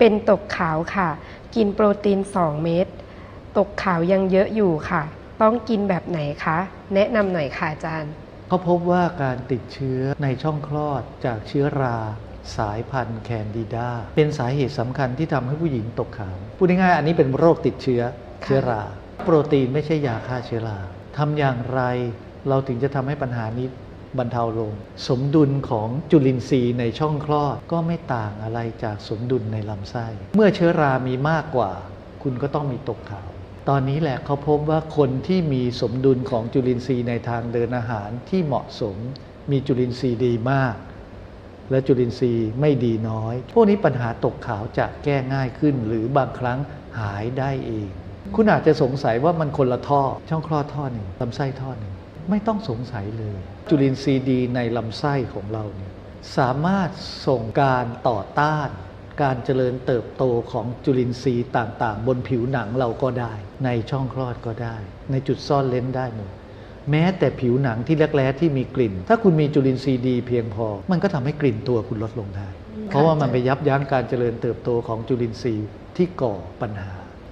เป็นตกขาวค่ะ กินโปรตีน 2 เม็ด ตกขาวยังเยอะอยู่ค่ะ ต้องกินแบบไหนคะ แนะนำหน่อยค่ะอาจารย์ เขาพบว่าการติดเชื้อในช่องคลอดจากเชื้อราสายพันธุ์แคนดิดา เป็นสาเหตุสำคัญที่ทำให้ผู้หญิงตกขาว พูดง่ายๆอันนี้เป็นโรคติดเชื้อเชื้อรา โปรตีนไม่ใช่ยาฆ่าเชื้อราทำอย่างไรเราถึงจะทำให้ปัญหานี้ บรรเทาลง สมดุลของจุลินทรีย์ในช่องคลอดก็ไม่ต่างอะไรจากสมดุลในลำไส้ เมื่อเชื้อรามีมากกว่า คุณก็ต้องมีตกขาว ตอนนี้แหละเขาพบว่าคนที่มีสมดุลของจุลินทรีย์ในทางเดินอาหารที่เหมาะสม มีจุลินทรีย์ดีมาก และจุลินทรีย์ไม่ดีน้อย พวกนี้ปัญหาตกขาวจะแก้ง่ายขึ้น หรือบางครั้งหายได้เอง คุณอาจจะสงสัยว่ามันคนละท่อ ช่องคลอดท่อหนึ่งลำไส้ท่อหนึ่ง ไม่ต้องสงสัยเลย จุลินทรีย์ดีในลำไส้ของเราเนี่ยสามารถส่งการต่อต้าน การเจริญเติบโตของจุลินทรีย์ต่างๆ บนผิวหนังเราก็ได้ ในช่องคลอดก็ได้ ในจุดซ่อนเลนได้หมดแม้แต่ผิวหนังที่แรกๆที่มีกลิ่น ถ้าคุณมีจุลินทรีย์ดีเพียงพอ มันก็ทำให้กลิ่นตัวคุณลดลงได้ เพราะว่ามันไปยับยั้งการเจริญเติบโตของจุลินทรีย์ที่ก่อปัญหา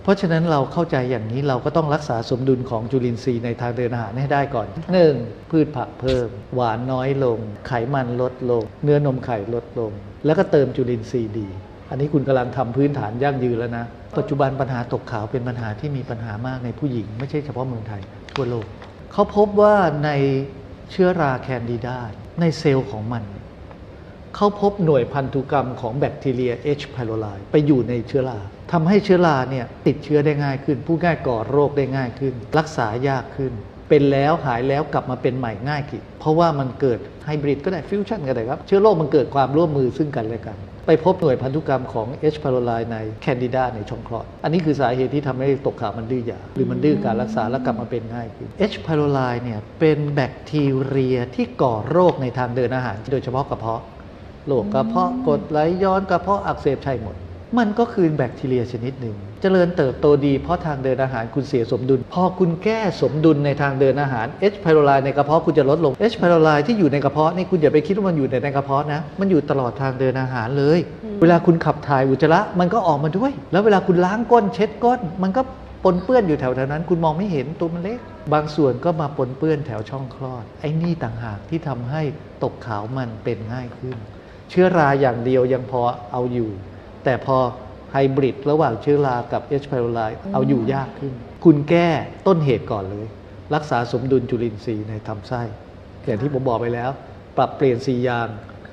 ราะฉะนั้นเราเข้าใจอย่างนี้เราก็ต้องรักษาสมดุลของจุลินทรีย์ในทางเดินอาหารให้ได้ก่อน 1. พืชผักเพิ่ม หวานน้อยลง ไขมันลดลง เนื้อนมไข่ลดลง แล้วก็เติมจุลินทรีย์ดี อันนี้คุณกำลังทำพื้นฐานยั่งยืนแล้วนะ ปัจจุบันปัญหาตกขาวเป็นปัญหาที่มีปัญหามากในผู้หญิง ไม่ใช่เฉพาะเมืองไทยทั่วโลกเขาพบว่าในเชื้อราแคนดิดาในเซลล์ของมัน เขาพบหน่วยพันธุกรรมของแบคทีเรีย H. pylori ไปอยู่ในเชื้อราทำให้เชื้อราเนี่ยติดเชื้อได้ง่ายขึ้น ผู้ง่ายก่อโรคได้ง่ายขึ้น รักษายากขึ้น เป็นแล้วหายแล้วกลับมาเป็นใหม่ง่ายขึ้นเพราะว่ามันเกิดไฮบริดก็ได้ฟิวชั่นก็ได้ครับเชื้อโรคมันเกิดความร่วมมือซึ่งกันและกัน ไปพบหน่วยพันธุกรรมของ H. pylori ในแคนดิดาในช่องคลอด อันนี้คือสาเหตุที่ทำให้ตกขาวมันดื้อยาหรือมันดื้อการรักษาแล้วกลับมาเป็นง่ายขึ้น H. pylori เนี่ยเป็นแบคทีเรียที่ก่อโรคในทางเดินอาหารโดยเฉพาะกระเพาะ โรคกระเพาะกรดไหลย้อนกระเพาะอักเสบใช่หมด มันก็คือแบคทีเรียชนิดหนึ่งเจริญเติบโตดีเพราะทางเดินอาหารคุณเสียสมดุล พอคุณแก้สมดุลในทางเดินอาหาร H. pylori ในกระเพาะคุณจะลดลง H. pylori ที่อยู่ในกระเพาะนี่คุณอย่าไปคิดว่ามันอยู่แต่ในกระเพาะนะ มันอยู่ตลอดทางเดินอาหารเลย เวลาคุณขับถ่ายอุจจาระมันก็ออกมาด้วย แล้วเวลาคุณล้างก้นเช็ดก้น มันก็ปนเปื้อนอยู่แถวๆนั้น คุณมองไม่เห็นตัวมันเล็ก บางส่วนก็มาปนเปื้อนแถวช่องคลอด ไอ้นี่ต่างหากที่ทำให้ตกขาวมันเป็นง่ายขึ้น เชื้อราอย่างเดียวยังพอเอาอยู่ แต่พอไฮบริดระหว่างเชื้อรากับ H. pylori เอาอยู่ยากขึ้น คุณแก้ต้นเหตุก่อนเลย รักษาสมดุลจุลินทรีย์ในลำไส้อย่างที่ผมบอกไปแล้ว ปรับเปลี่ยนสียาง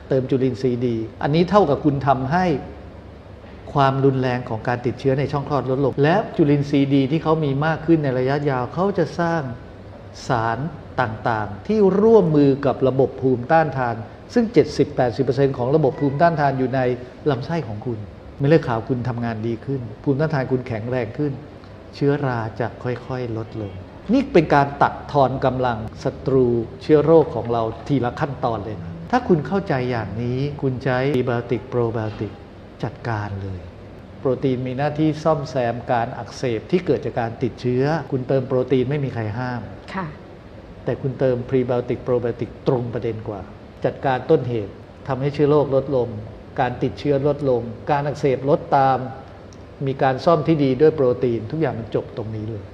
เติมจุลินทรีย์ดี อันนี้เท่ากับคุณทำให้ความรุนแรงของการติดเชื้อในช่องคลอดลดลง และจุลินทรีย์ดีที่เขามีมากขึ้นในระยะยาวเขาจะสร้าง สารต่างๆ ที่ร่วมมือกับระบบภูมิต้านทาน ซึ่ง 70-80%ของระบบภูมิต้านทานอยู่ในลำไส้ของคุณเม็ดเลือดขาวคุณทำงานดีขึ้น ภูมิต้านทานคุณแข็งแรงขึ้น เชื้อราจะค่อยๆ ลดลง นี่เป็นการตัดทอนกำลังศัตรูเชื้อโรคของเราทีละขั้นตอนเลยนะถ้าคุณเข้าใจอย่างนี้คุณใช้พรีบโอติกโปรไบโอติกจัดการเลยโปรตีนมีหน้าที่ซ่อมแซมการอักเสบที่เกิดจากการติดเชื้อ คุณเติมโปรตีนไม่มีใครห้าม แต่คุณเติมพรีไบโอติกโปรไบโอติกตรงประเด็นกว่า จัดการต้นเหตุทำให้เชื้อโรคลดลง การติดเชื้อลดลง การอักเสบลดตาม มีการซ่อมที่ดีด้วยโปรตีน ทุกอย่างมันจบตรงนี้เลย